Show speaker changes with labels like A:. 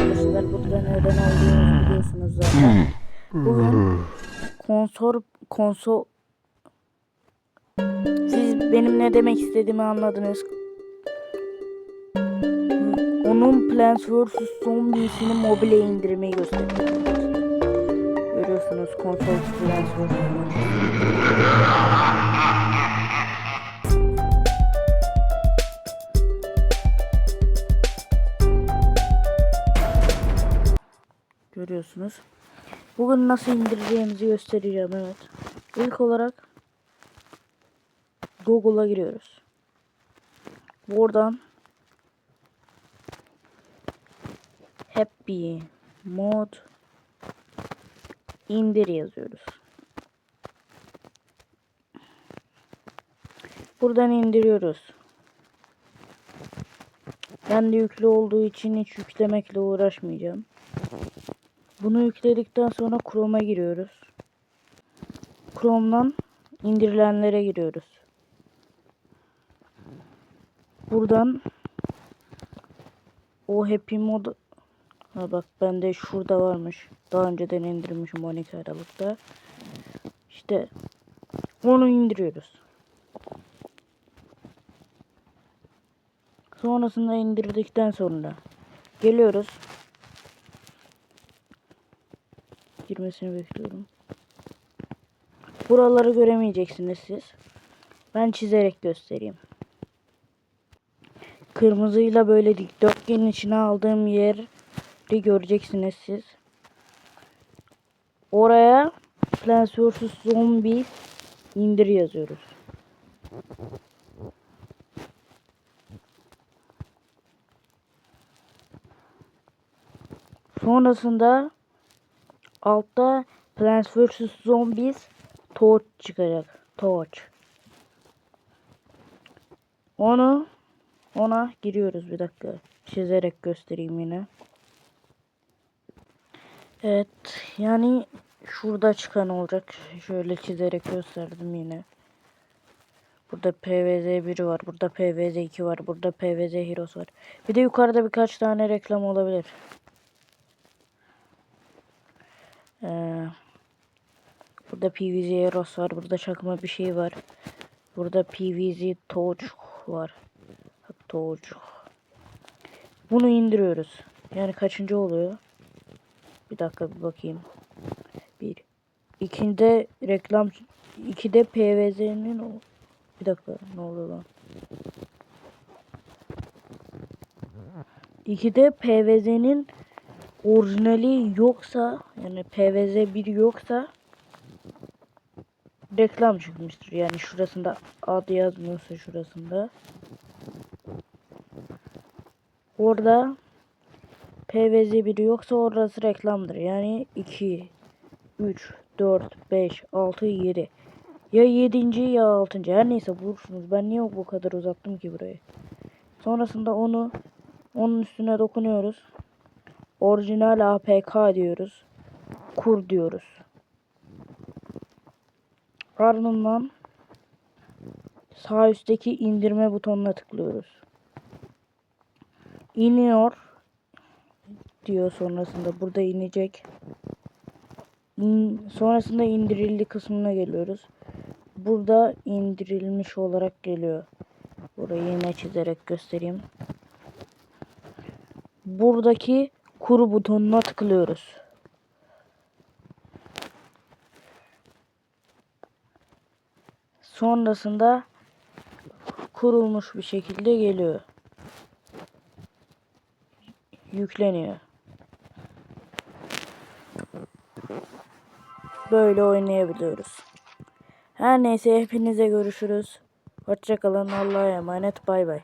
A: arkadaşlar. Burada neden olduğunu biliyorsunuz zaten. Bugün konsol konsol siz benim ne demek istediğimi anladınız. Onun Plants vs Zombies'ini mobile indirmeyi gösteriyorum. Görüyorsunuz konsol Plants vs Zombies. Görüyorsunuz. Bugün nasıl indireceğimizi göstereceğim evet. İlk olarak Google'a giriyoruz. Buradan Happy Mod indir yazıyoruz. Buradan indiriyoruz. Ben de yüklü olduğu için hiç yüklemekle uğraşmayacağım. Bunu yükledikten sonra Chrome'a giriyoruz. Chrome'dan indirilenlere giriyoruz. Buradan o Happy Mod ha bak bende şurada varmış. Daha önceden indirmişim 12 Aralık'ta. İşte onu indiriyoruz. Sonrasında indirdikten sonra geliyoruz. Girmesini bekliyorum. Buraları göremeyeceksiniz siz. Ben çizerek göstereyim. Kırmızıyla böyle dikdörtgenin içine aldığım yeri göreceksiniz siz. Oraya Plants vs Zombies indir yazıyoruz. Sonrasında altta Plants vs Zombies Torch çıkacak. Torch. Onu ona giriyoruz bir dakika. Çizerek göstereyim yine. Evet yani şurada çıkan olacak. Şöyle çizerek gösterdim yine. Burada PVZ 1 var. Burada PVZ 2 var. Burada PVZ Heroes var. Bir de yukarıda birkaç tane reklam olabilir. Ee, burada PVZ Eros var. Burada çakma bir şey var. Burada PVZ Torch var. Torch. Bunu indiriyoruz. Yani kaçıncı oluyor? Bir dakika bir bakayım. Bir. İkinde reklam. ikide PVZ'nin. Bir dakika ne oluyor lan? İkide PVZ'nin orijinali yoksa yani PVZ 1 yoksa reklam çıkmıştır. Yani şurasında adı yazmıyorsa şurasında. Orada PVZ 1 yoksa orası reklamdır. Yani 2 3 4 5 6 7 ya 7. ya 6. Her neyse bulursunuz. Ben niye bu kadar uzattım ki burayı? Sonrasında onu onun üstüne dokunuyoruz. Orijinal APK diyoruz. Kur diyoruz. Ardından sağ üstteki indirme butonuna tıklıyoruz. İniyor diyor sonrasında burada inecek. İn, sonrasında indirildi kısmına geliyoruz. Burada indirilmiş olarak geliyor. Burayı yine çizerek göstereyim. Buradaki kuru butonuna tıklıyoruz. Sonrasında kurulmuş bir şekilde geliyor. Yükleniyor. Böyle oynayabiliyoruz. Her neyse hepinize görüşürüz. Hoşçakalın. Allah'a emanet. Bay bay.